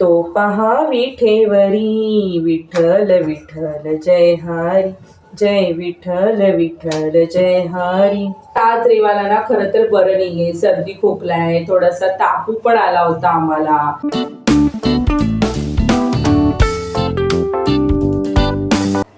तो पहा विठेवरी विठ्ठल विठ्ठल जय हरी जय विठ्ठल विठ्ठल जय हरी. आज रेवाला ना खर तर बरं नाहीये सर्दी खोकला आहे थोडासा तापू पण आला होता आम्हाला.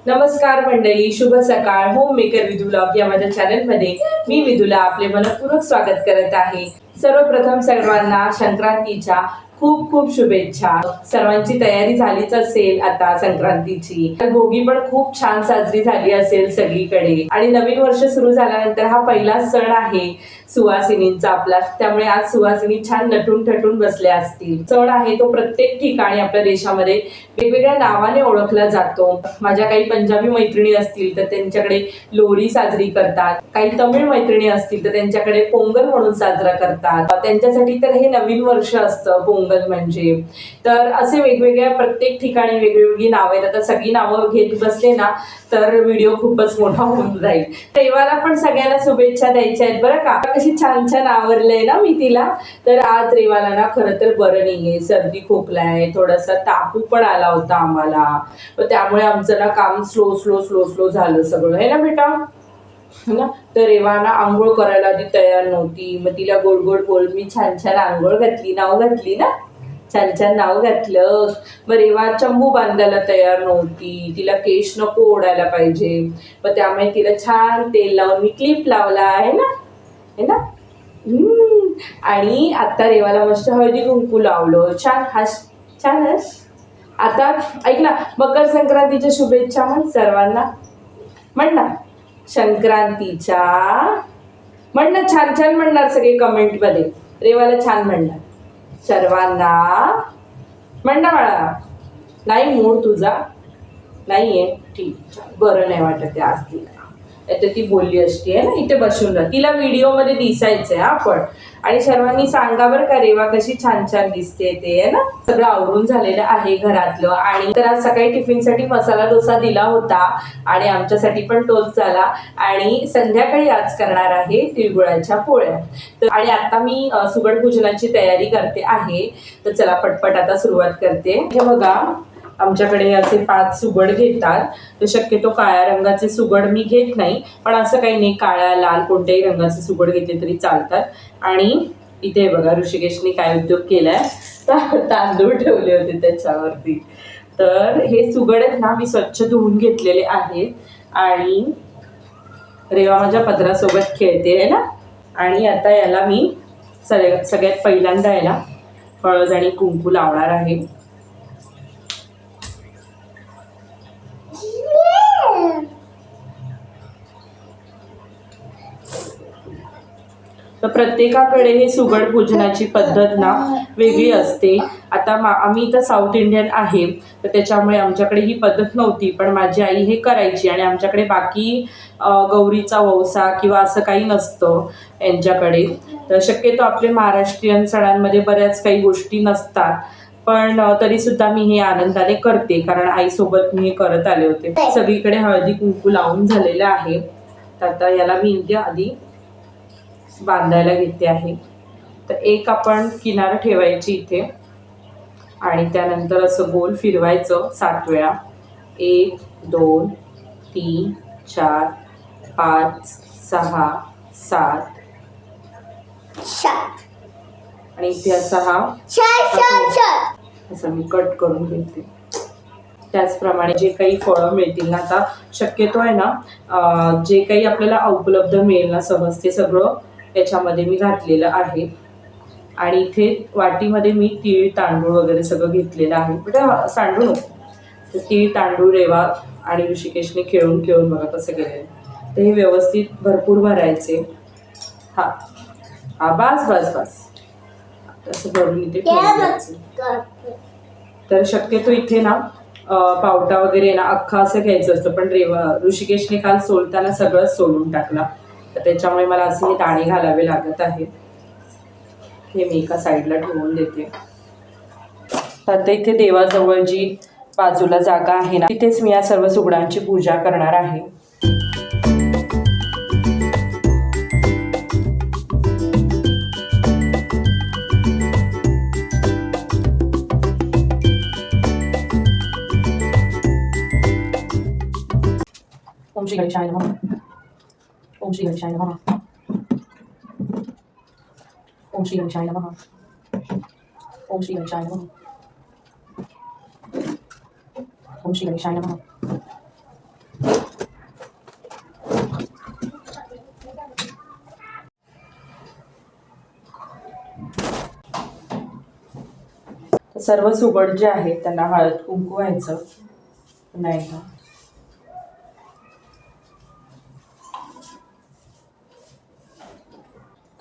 नमस्कार मंडळी शुभ सकाळ. होम मेकर विधू ब्लॉग या माझ्या चॅनलमध्ये मी विधूला आपले मनपूर्वक स्वागत करत आहे. सर्वप्रथम सर्वांना संक्रांतीच्या खूप खूप शुभेच्छा. सर्वांची तयारी झालीच असेल आता संक्रांतीची. भोगी पण खूप छान साजरी झाली असेल सगळीकडे. आणि नवीन वर्ष सुरू झाल्यानंतर हा पहिला सण आहे सुवासिनींचा आपला. त्यामुळे आज सुवासिनी छान नटून ठटून बसल्या असतील. सण आहे तो प्रत्येक ठिकाणी आपल्या देशामध्ये वेगवेगळ्या नावाने ओळखला जातो. माझ्या काही पंजाबी मैत्रिणी असतील तर त्यांच्याकडे लोहरी साजरी करतात. काही तमिळ मैत्रिणी असतील तर त्यांच्याकडे पोंगल म्हणून साजरा करतात. त्यांच्यासाठी तर हे नवीन वर्ष असतं पोंगल. म्हणजे. तर असे वेगवेगळ्या प्रत्येक ठिकाणी वेगवेगळी नावं आहेत. आता सगळी नावं घेत बसले ना तर व्हिडिओ खूपच मोठा होऊन जाईल. रेवाला पण सगळ्यांना शुभेच्छा द्यायच्या आहेत बरं का? कशी छान छान आवरलंय ना मी तिला. तर आज रेवाला ना खरं तर बरं नाहीये. सर्दी खोकला आहे थोडासा तापू पण आला होता आम्हाला. त्यामुळे आमचं ना काम स्लो स्लो स्लो स्लो झालं सगळं. आहे ना बेटा? है ना? तर रेवाना आंघोळ करायला ती तयार नव्हती. मग तिला गोड गोड बोल मी छान छान आंघोळ घातली नाव घातली ना? छान छान नाव घातलं. मग रेवा चंबू बांधायला तयार नव्हती. तिला केश नको ओढायला पाहिजे. मग त्यामुळे तिला छान तेल लावून मी क्लिप लावला आहे ना? है ना? हम्म. आणि आता रेवाला मस्त हळदी कुंकू लावलं. छान हस छान हस. आता ऐक ना मकर संक्रांतीच्या शुभेच्छा म्हण सर्वांना. म्हण ना. संक्रांतीच्या. म्हणणं छान छान म्हणणार सगळे कमेंटमध्ये. रेवाला छान म्हणणार. सर्वांना म्हणणं ना बाळा. नाही मूड तुझा. नाही आहे ठीक बरं नाही वाटत आहे आज तिला. तर ती बोलली असती आहे ना? इथे बसून तिला तिला व्हिडिओमध्ये दिसायचंय आपण पण. आणि सर्वांनी सांगा बरं का रेवा कशी छान छान दिसते ते आहे ना? सगळं आवरून झालेलं आहे घरातलं. आणि तर आज सकाळी टिफिनसाठी मसाला डोसा दिला होता आणि आमच्यासाठी पण टोच झाला. आणि संध्याकाळी आज करणार आहे तिळगुळाच्या पोळ्या. तर आणि आता मी सुगड पूजनाची तयारी करते आहे. तर चला पटपट आता सुरुवात करते. हे बघा आमच्याकडे असे पाच सुगड घेतात. तर शक्यतो काळ्या रंगाचे सुगड मी घेत नाही. पण असं काही नाही काळ्या लाल कोणत्याही रंगाचे सुगड घेतले तरी चालतात. आणि इथे बघा ऋषिकेशने काय उद्योग केलाय? तर तांदूळ ठेवले होते त्याच्यावरती. तर हे सुगड आहेत ना मी स्वच्छ धुवून घेतलेले आहेत. आणि रेवा माझ्या पदरासोबत खेळते आहे ना? आणि आता याला मी सगळ्यात पहिल्यांदा याला हळद आणि कुंकू लावणार आहे. तर प्रत्येकाकडे हे सुगड पूजनाची पद्धत ना वेगळी असते. आता मा आम्ही इथं साऊथ इंडियन आहे तर त्याच्यामुळे आमच्याकडे ही पद्धत नव्हती पण माझी आई हे करायची आणि आमच्याकडे बाकी गौरीचा वौसा किंवा असं काही नसतं यांच्याकडे. तर शक्यतो आपले महाराष्ट्रीयन सणांमध्ये बऱ्याच काही गोष्टी नसतात पण तरी तरीसुद्धा मी हे आनंदाने करते कारण आईसोबत मी हे करत आले होते. सगळीकडे हळदी कुंकू लावून झालेलं आहे. तर आता याला मी इथे आधी बांधायला घेते आहे. तर एक आपण किनार ठेवायची इथे. आणि त्यानंतर असं गोल फिरवायचं सात वेळा. एक दोन तीन चार पाच सहा सात. सात. आणि इथे असा हा असं मी कट करून घेते. त्याचप्रमाणे जे काही फळं मिळतील ना आता शक्यतो आहे ना जे काही आपल्याला उपलब्ध मिळेल ना सहज ते सगळं याच्यामध्ये मी घातलेलं आहे. आणि इथे वाटीमध्ये मी तीळ तांदूळ वगैरे सगळं घेतलेलं आहे. बट सांडू नको. तीळ तांदूळ रेवा आणि ऋषिकेशने खेळून खेळून बघा कसं केलेलं तर हे व्यवस्थित भरपूर भरायचे. हा. हा बास बास बास. तसं भरून इथे. तर शक्यतो इथे ना पावटा वगैरे ना अख्खा असं घ्यायचं असतं. पण रेवा ऋषिकेशने काल सोलताना सगळंच सोलून टाकला. तर त्याच्यामुळे मला असे हे दाणे घालावे लागत आहेत. हे मी एका साईडला ठेवून देते. आता इथे देवाजवळ जी बाजूला जागा आहे ना तिथेच मी या सर्व सुगडांची पूजा करणार आहे. ओम श्री गणेशाय नमः. ओम श्री गणेशाय नमः ओम श्री गणेशाय नमः ओम श्री गणेशाय नमः ओम श्री गणेशाय नमः सर्व सुबड जे आहेत त्यांना हळद कुंकू व्हायचं पुन्हा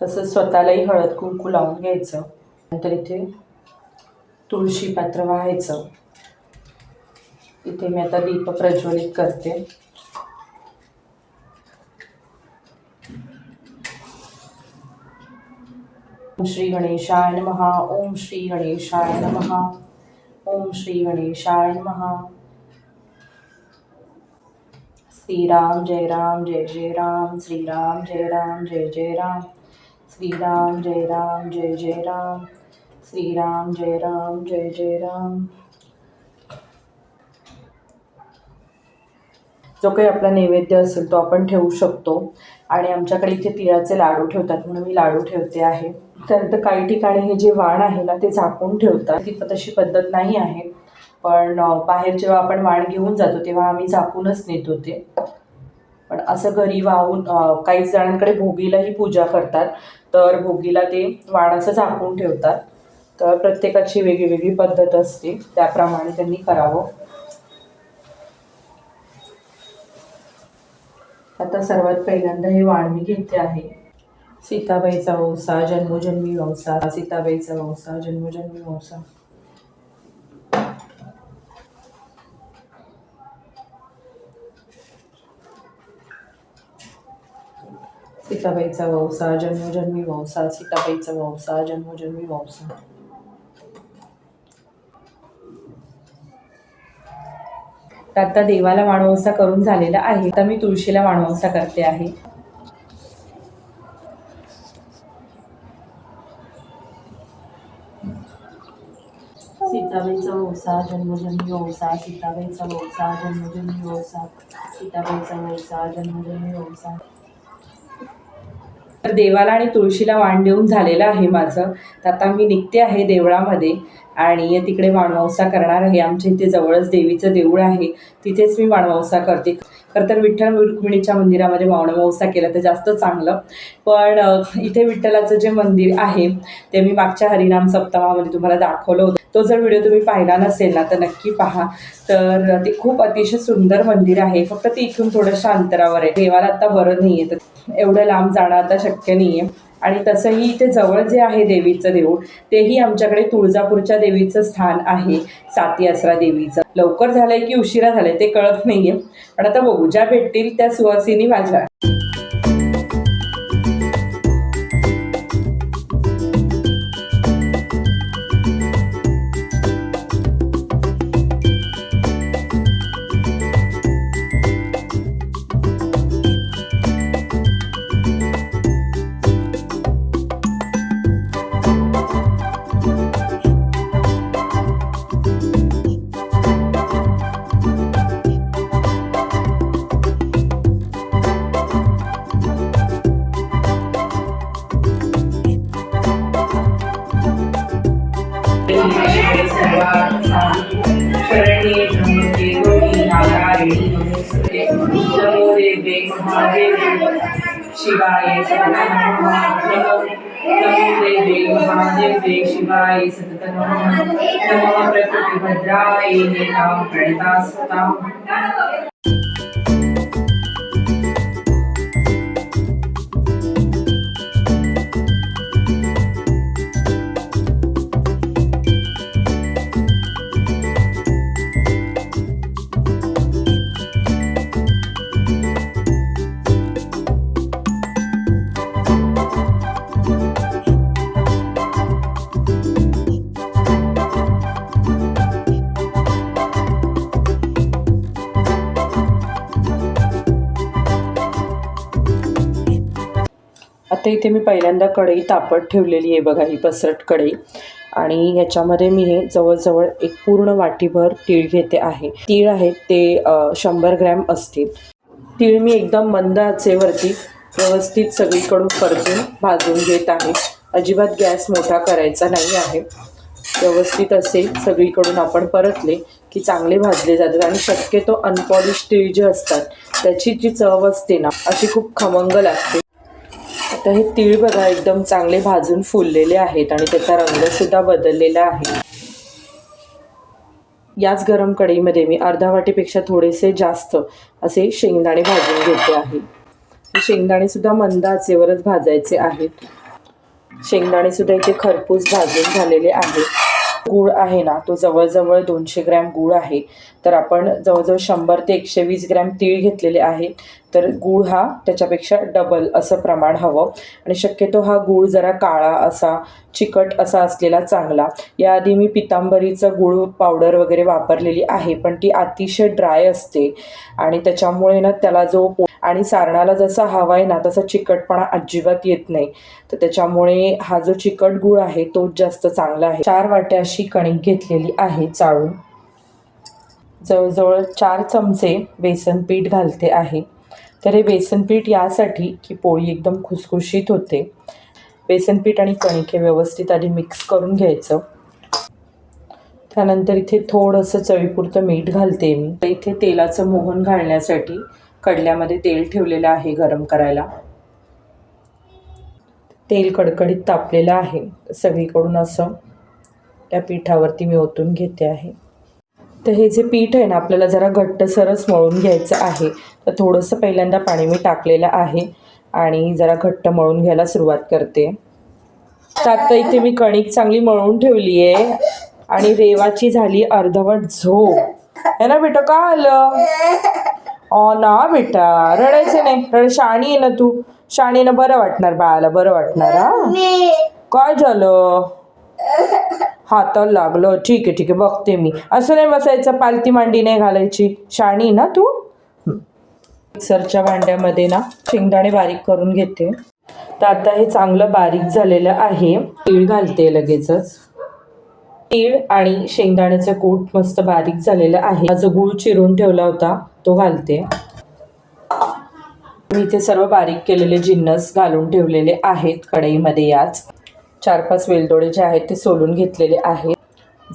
तसंच स्वतःलाही हळद कुंकू लावून घ्यायचं. नंतर इथे तुळशी पात्र व्हायचं. इथे मी आता दीप प्रज्वलित करते. श्री गणेशाय नमः ओम श्री गणेशाय नमः ओम श्री गणेशाय नमः श्रीराम जय राम जय जय राम. श्रीराम जय राम जय जय राम. श्रीराम जय राम जय जय राम. श्रीराम जय राम जय जय राम. जो काही आपला नैवेद्य असेल तो आपण ठेवू शकतो. आणि आमच्याकडे इथे तिळाचे लाडू ठेवतात म्हणून मी लाडू ठेवते आहे. त्यानंतर काही ठिकाणी हे जे वाण आहे ना ते झाकून ठेवतात. ती तशी पद्धत नाही आहे. पण बाहेर जेव्हा आपण वाण घेऊन जातो तेव्हा आम्ही झाकूनच नेत होते. पण असं घरी वाहून काही जणांकडे भोगीलाही पूजा करतात. तर भोगीला ते वाण असं झाकून ठेवतात. तर प्रत्येकाची वेगळी वेगळी पद्धत असते. त्याप्रमाणे त्यांनी करावं. आता सर्वात पहिल्यांदा हे वाण मी घेते आहे. सीताबाईचा वंसा जन्मोजन्मी वंसा सीताबाईचा वंसा जन्मोजन्मी वंसा सीताबाईचा वंसा जन्मोजन्मी वंसा सीताबाईचा वंसा जन्मोजन्मी वंसा आता देवाला वाणवंसा करून झालेला आहे. आता मी तुळशीला वाणवंसा करते आहे. सीताबाईचा वंसा जन्मजन्मी वंसा सीताबाईचा वंसा जन्मजन्मी वंसा सीताबाईचा वंसा जन्मजन्मी वंसा तर देवाला आणि तुळशीला वाण देऊन झालेलं आहे माझं. तर आता मी निघते आहे देवळामध्ये आणि तिकडे वाणवंसा करणार आहे. आमच्या इथे जवळच देवीचं देऊळ आहे. तिथेच मी वाणवंसा करते. खरं तर विठ्ठल रुक्मिणीच्या मंदिरामध्ये मावसा केला तर जास्त चांगलं. पण इथे विठ्ठलाचं जे मंदिर आहे ते मी मागच्या हरिनाम सप्ताहामध्ये तुम्हाला दाखवलं होतं. तो जर व्हिडिओ तुम्ही पाहिला नसेल ना तर नक्की पहा. तर ते खूप अतिशय सुंदर मंदिर आहे. फक्त ते इथून थोडंशा अंतरावर आहे. देवाला आता बरं नाही आहे तर एवढं लांब जाणं आता शक्य नाही आहे आणि तसंही इथे जवळ जे आहे देवीचं देऊळ तेही आमच्याकडे तुळजापूरच्या देवीचं स्थान आहे साती आसरा देवीचं. लवकर झालंय की उशिरा झालंय ते कळत नाहीये. पण आता बघू ज्या भेटतील त्या सुवासिनी माझ्या महादेवे शिवाय सतत नमो शिवाय सतत नमः नमः प्रकृतिभद्राय नेतां प्रणतास्वताम् इथे मी पहिल्यांदा कढई तापत ठेवलेली आहे बघा ही पसरट कढई. आणि ह्याच्यामध्ये मी हे जवळजवळ एक पूर्ण वाटीभर तीळ घेते आहे. तीळ आहेत ते शंभर ग्रॅम असतील. तीळ मी एकदम मंद आचेवरती व्यवस्थित सगळीकडून परतून भाजून घेत आहे. अजिबात गॅस मोठा करायचा नाही आहे. व्यवस्थित असे सगळीकडून आपण परतले की चांगले भाजले जातात आणि शक्यतो अनपॉलिश तीळ जे असतात त्याची जी चव असते ना अशी खूप खमंग लागते. तर हे तीळ बघा एकदम चांगले भाजून फुललेले आहेत आणि त्याचा रंगसुद्धा बदललेला आहे. याच गरम कढईमध्ये मी अर्धा वाटीपेक्षा थोडेसे जास्त असे शेंगदाणे भाजून घेते आहे. शेंगदाणेसुद्धा मंद आचेवरच भाजायचे आहेत. शेंगदाणेसुद्धा इथे खरपूस भाजून झालेले आहेत. गूळ आहे ना तो जवळजवळ दोनशे ग्रॅम गूळ आहे. तर आपण जवळजवळ शंभर ते एकशे वीस ग्रॅम तीळ घेतलेले आहेत. तर गूळ हा त्याच्यापेक्षा डबल असं प्रमाण हवं. आणि शक्यतो हा गूळ जरा काळा असा चिकट असा असलेला चांगला. याआधी मी पितांबरीचं गूळ पावडर वगैरे वापरलेली आहे पण ती अतिशय ड्राय असते. आणि त्याच्यामुळे ना त्याला जो पो- आणि सारणाला जसा हवा आहे ना तसा चिकटपणा अजिबात येत नाही. तर त्याच्यामुळे हा जो चिकट गूळ आहे तोच जास्त चांगला आहे. चार वाट्या अशी कणिक घेतलेली आहे चाळून. जवळजवळ चार चमचे बेसन पीठ घालते आहे. तर हे बेसनपीठ यासाठी की पोळी एकदम खुसखुशीत होते. बेसनपीठ आणि कणिक हे व्यवस्थित आधी मिक्स करून घ्यायचं. त्यानंतर इथे थोडंसं चवीपुरतं मीठ घालते मी. तर इथे तेलाचं मोहन घालण्यासाठी कडल्यामध्ये तेल ठेवलेलं आहे गरम करायला. तेल कडकडीत तापलेलं आहे. सगळीकडून असं त्या पिठावरती मी ओतून घेते आहे. तर हे जे पीठ आहे ना आपल्याला जरा घट्टसरच मळून घ्यायचं आहे. तर थोडंसं पहिल्यांदा पाणी मी टाकलेलं आहे आणि जरा घट्ट मळून घ्यायला सुरुवात करते. तर आत्ता इथे मी कणिक चांगली मळून ठेवली आहे आणि रेवाची झाली अर्धवट झोप. है ना बेटा का आलं? ओ ना बेटा रडायचं नाही. रड शाणी आहे ना तू? शाणीनं बरं वाटणार बाळाला बरं वाटणार हा? काय झालं? हाताला लागलं. ठीक आहे ठीक आहे बघते मी. असं नाही बसायचं पालती मांडी नाही घालायची. शाणी ना तू? मिक्सरच्या भांड्यामध्ये ना शेंगदाणे बारीक करून घेते. तर आता हे चांगलं बारीक झालेलं आहे. तीळ घालते लगेचच. तीळ आणि शेंगदाण्याचं कूट मस्त बारीक झालेलं आहे. माझं गूळ चिरून ठेवला होता तो घालते. मी इथे सर्व बारीक केलेले जिन्नस घालून ठेवलेले आहेत कढईमध्ये याच. चार पाच वेलदोडे जे आहेत ते सोलून घेतलेले आहेत.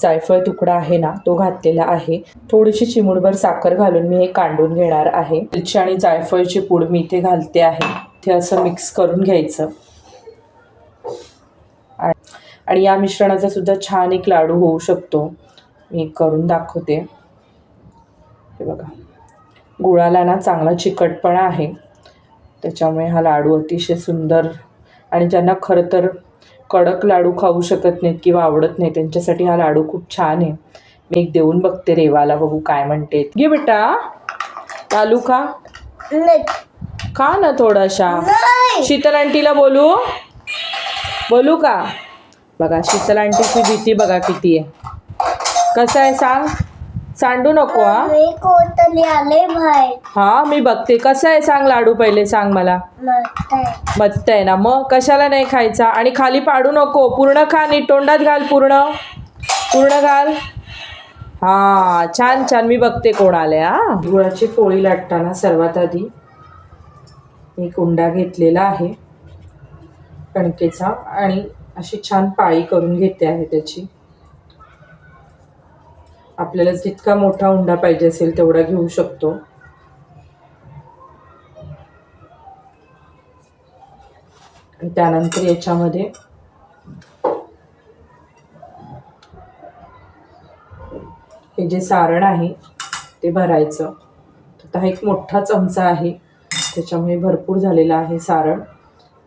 जायफळ तुकडा आहे ना तो घातलेला आहे. थोडीशी चिमूटभर साखर घालून मी हे कांडून घेणार आहे. मिरची आणि जायफळची पूड मी इथे घालते आहे. ते असं मिक्स करून घ्यायचं. आणि या मिश्रणाचा सुद्धा छान एक लाडू होऊ शकतो. मी करून दाखवते. हे बघा. गुळाला ना चांगला चिकटपणा आहे. त्याच्यामुळे हा लाडू अतिशय सुंदर आणि ज्यांना खरं तर कडक लाडू खाऊ शकत नाहीत किंवा आवडत नाही. त्यांच्यासाठी हा लाडू खूप छान आहे. मी एक देऊन बघते रेवाला. बघू काय म्हणते. घे बेटा. लालू खा. नाही. खा ना थोडासा. नाही. शीतल आंटीला बोलू. बोलू का? बघा शीतल आंटीची भीती बघा किती आहे. कसं आहे सांग? सांडू नको हा. मी कोतरी आले बाहेर. हा मी बघते. कसं आहे? सांग लाडू पहिले सांग मला. मस्त आहे. मस्त आहे ना? मग कशाला नाही खायचा? आणि खाली पाडू नको. पूर्ण खा नीट तोंडात घाल पूर्ण. पूर्ण घाल. हा छान छान. मी बघते कोण आले हा. गुळाची पोळी लाटताना सर्वात आधी एक उंडा घेतलेला आहे. कणकेचा. आणि अशी छान पाळी करून घेते आहे त्याची. आपल्याला जितका मोठा हुंडा पाहिजे असेल तेवढा घेऊ शकतो. आणि त्यानंतर याच्यामध्ये हे जे सारण आहे ते भरायचं. आता हा एक मोठा चमचा आहे त्याच्यामुळे भरपूर झालेला आहे सारण.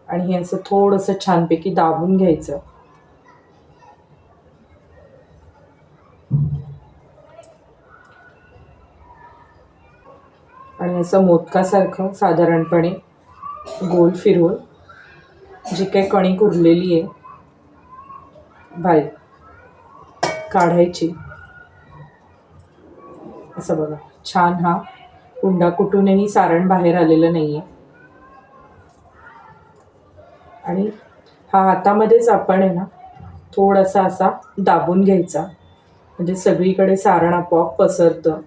आणि हे असं थोडंसं छानपैकी दाबून घ्यायचं. आणि असं मोदकासारखं साधारणपणे गोल फिरवून जी काही कणिक उरलेली आहे बाय काढायची. असं बघा. छान हा उंडा कुठूनही सारण बाहेर आलेलं नाही आहे आणि हा हातामध्येच आपण आहे ना थोडासा असा दाबून घ्यायचा. म्हणजे सगळीकडे सारण आपोआप पसरतं.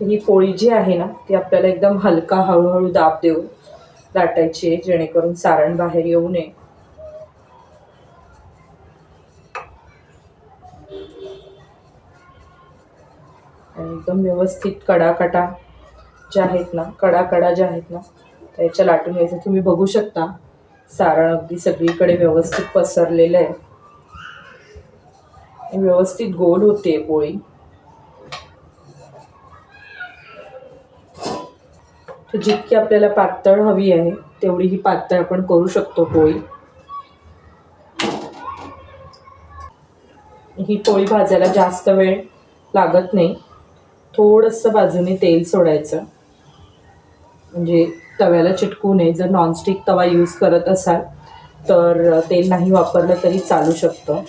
तर ही पोळी जी आहे ना ती आपल्याला एकदम हलका हळूहळू दाब देऊन लाटायची आहे जेणेकरून सारण बाहेर येऊ नये. आणि एकदम व्यवस्थित कडाकटा ज्या आहेत ना कडाकडा ज्या आहेत ना त्याच्या लाटून घ्यायचं. तुम्ही बघू शकता सारण अगदी सगळीकडे व्यवस्थित पसरलेलं आहे. व्यवस्थित गोल होते पोळी. तर जितकी आपल्याला पातळ हवी आहे तेवढी ही पातळ आपण करू शकतो पोळी. ही पोळी भाजायला जास्त वेळ लागत नाही. थोडंसं बाजूने तेल सोडायचं. म्हणजे तव्याला चिटकू नये. जर नॉनस्टिक तवा यूज करत असाल तर तेल नाही वापरलं तरी चालू शकतं.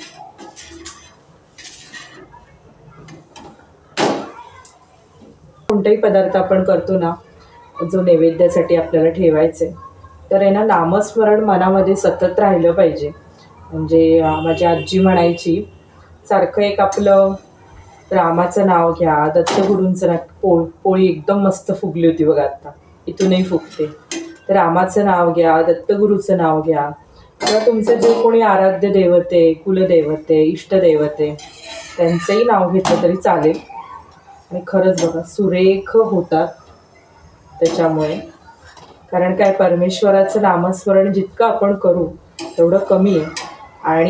कोणताही पदार्थ आपण करतो ना जो नैवेद्यासाठी आपल्याला ठेवायचा आहे तर आहे ना नामस्मरण मनामध्ये सतत राहिलं पाहिजे. म्हणजे माझी आजी म्हणायची सारखं एक आपलं रामाचं नाव घ्या. दत्तगुरूंचं नाव पोळ पोळी एकदम मस्त फुगली होती बघा आता. इथूनही फुगते. तर रामाचं नाव घ्या दत्तगुरूचं नाव घ्या. किंवा तुमचं जे कोणी आराध्य देवते कुलदेवते इष्टदेवते त्यांचंही नाव घेतलं तरी चालेल. आणि खरंच बघा सुरेख होतात. त्याच्यामुळे. कारण काय परमेश्वराचं नामस्मरण जितकं आपण करू तेवढं कमी आहे. आणि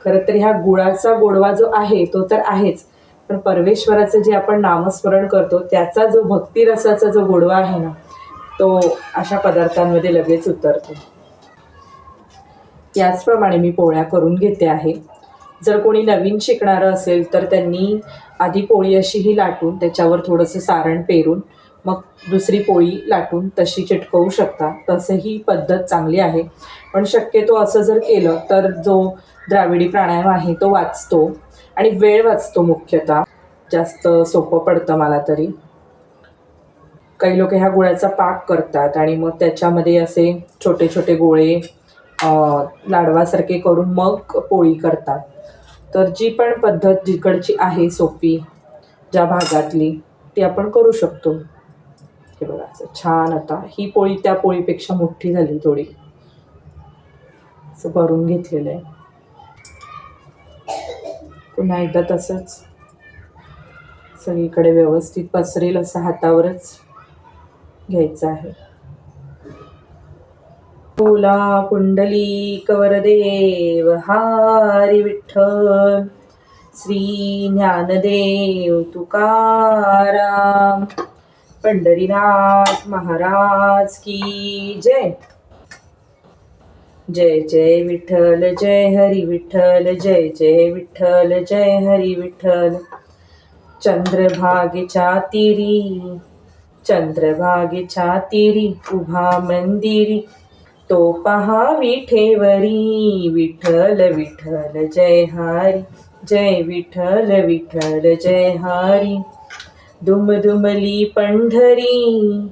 खरं तर ह्या गुळाचा गोडवा जो आहे तो तर आहेच. पण परमेश्वराचं जे आपण नामस्मरण करतो त्याचा जो भक्तिरसाचा जो गोडवा आहे ना तो अशा पदार्थांमध्ये लगेच उतरतो. याचप्रमाणे मी पोळ्या करून घेते आहे. जर कोणी नवीन शिकणारं असेल तर त्यांनी आधी पोळी अशी ही लाटून त्याच्यावर थोडंसं सारण पेरून मग दुसरी पोळी लाटून तशी चिटकवू शकता. तसं ही पद्धत चांगली आहे. पण शक्यतो असं जर केलं तर जो द्राविडी प्राणायाम आहे तो वाचतो आणि वेळ वाचतो मुख्यतः. जास्त सोपं पडतं मला तरी. काही लोक ह्या गुळाचा पाक करतात आणि मग त्याच्यामध्ये असे छोटे छोटे गोळे लाडवासारखे करून मग पोळी करतात. तर जी पण पद्धत जिकडची आहे सोपी ज्या भागातली ती आपण करू शकतो. हे बघा. असं छान आता. ही पोळी त्या पोळीपेक्षा मोठी झाली थोडी. असं भरून घेतलेलं आहे. पुन्हा एकदा तसंच. सगळीकडे व्यवस्थित पसरेल असं हातावरच घ्यायचं आहे. बोला पुंडली कवरदेव हारी विठ्ठल. श्री ज्ञानदेव तुकाराम. पंढरीनाथ महाराज की जय. जय जय विठ्ठल जय हरी विठ्ठल जय जय विठ्ठल जय हरी विठ्ठल. चंद्रभागेच्या तिरी चंद्रभागेच्या तिरी उभा मंदिरी. तो पहा विठेवरी विठ्ठल विठ्ठल जय हरी जय विठ्ठल विठ्ठल जय हरी. दुमदुमली पंढरी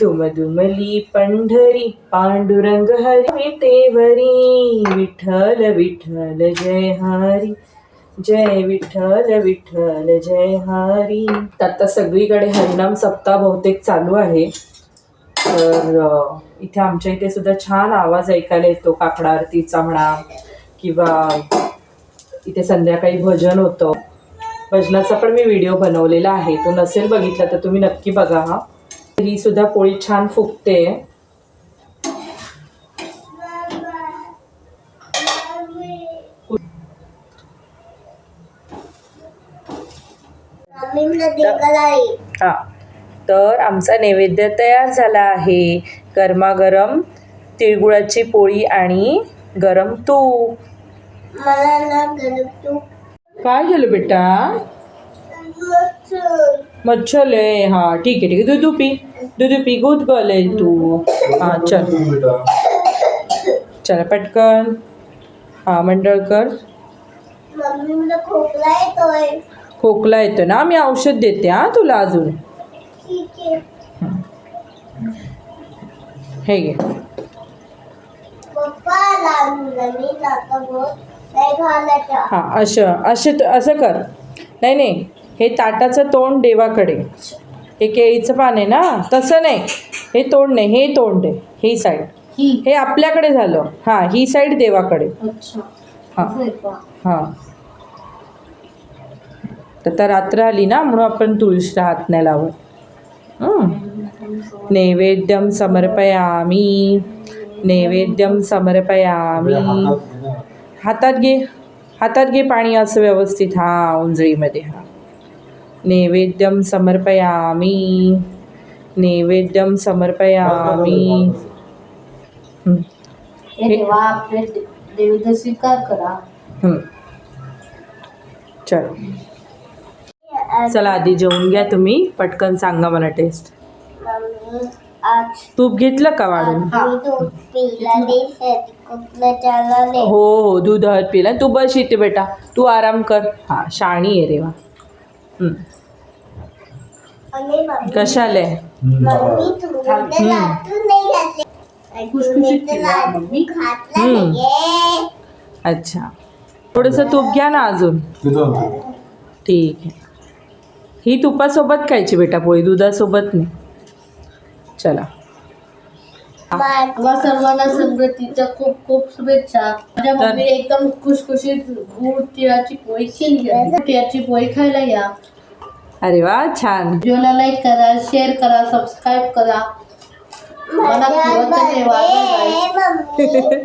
दुमदुमली पंढरी पांडुरंग हरी विटेवरी विठ्ठल विठ्ठल जय हरी जय विठ्ठल विठ्ठल जय हरी आता सगळीकडे हरिनाम सप्ताह बहुतेक चालू आहे. तर इथे आमच्या इथे सुद्धा छान आवाज ऐकायला येतो काकडा आरतीचा म्हणा किंवा इथे संध्याकाळी भजन होतं. भजनाचा पण मी व्हिडिओ बनवलेला आहे. तो नसेल बघितला तर तुम्ही नक्की बघा हा. ही सुद्धा पोळी छान फुगते. हा. तर आमचा नैवेद्य तयार झाला आहे. गरमागरम तिळगुळाची पोळी आणि गरम तूप. मला ना गरम तूप काय झालं बेटा? मच्छर. आहे हा, ठीक आहे ठीक आहे. दूध पी दूध पी गुद आहे तू. हा, चल. चला, पटकन. हा मंडळकर खोकला येतो ना? मी औषध देते, हा, तुला अजून. हे घे. हां असं असं असं कर. नाही नाही हे ताटाचं तोंड देवाकडे. हे केळीचं पान आहे ना? तसं नाही. हे तोंड नाही हे तोंड आहे ही साईड. ही. हे आपल्याकडे झालं. हां ही साईड देवाकडे. अच्छा. हां. हां. तर आता रात्र आली ना म्हणून आपण तुळशीला हात नाही लावत हं. नैवेद्यम समर्पयामी. नैवेद्यम समर्पयामी. हातात घे हातात घे पाणी असं व्यवस्थित. हा उंजळीमध्ये हा. नैवेद्यम समर्पयामी. नैवेद्यम समर्पयामी. हं, देवा आपले स्वीकार करा. हं. चल. चला आधी जेवून घ्या तुम्ही. पटकन सांगा मला टेस्ट मम्मी. तूप घेतलं का वाढून? हो. हो दूध हळद पिला. तू बस इथे बेटा. तू आराम कर. हा शाणी आहे रे वा हं. कशाला? अच्छा. थोडंसं तूप घ्या ना अजून. ठीक आहे. ही तुपासोबत खायची बेटा पोळी दुधासोबत नाही. चला. मा- आम्हा सर्वांना संक्रांतीच्या खूप खूप शुभेच्छा. माझ्या मम्मीने एकदम खुशखुशीत गुळ तिळाची पोळी केली आहे. तिळाची पोळी खायला या. अरे वा छान. व्हिडिओला लाईक करा शेअर करा सबस्क्राईब करा. मला धन्यवाद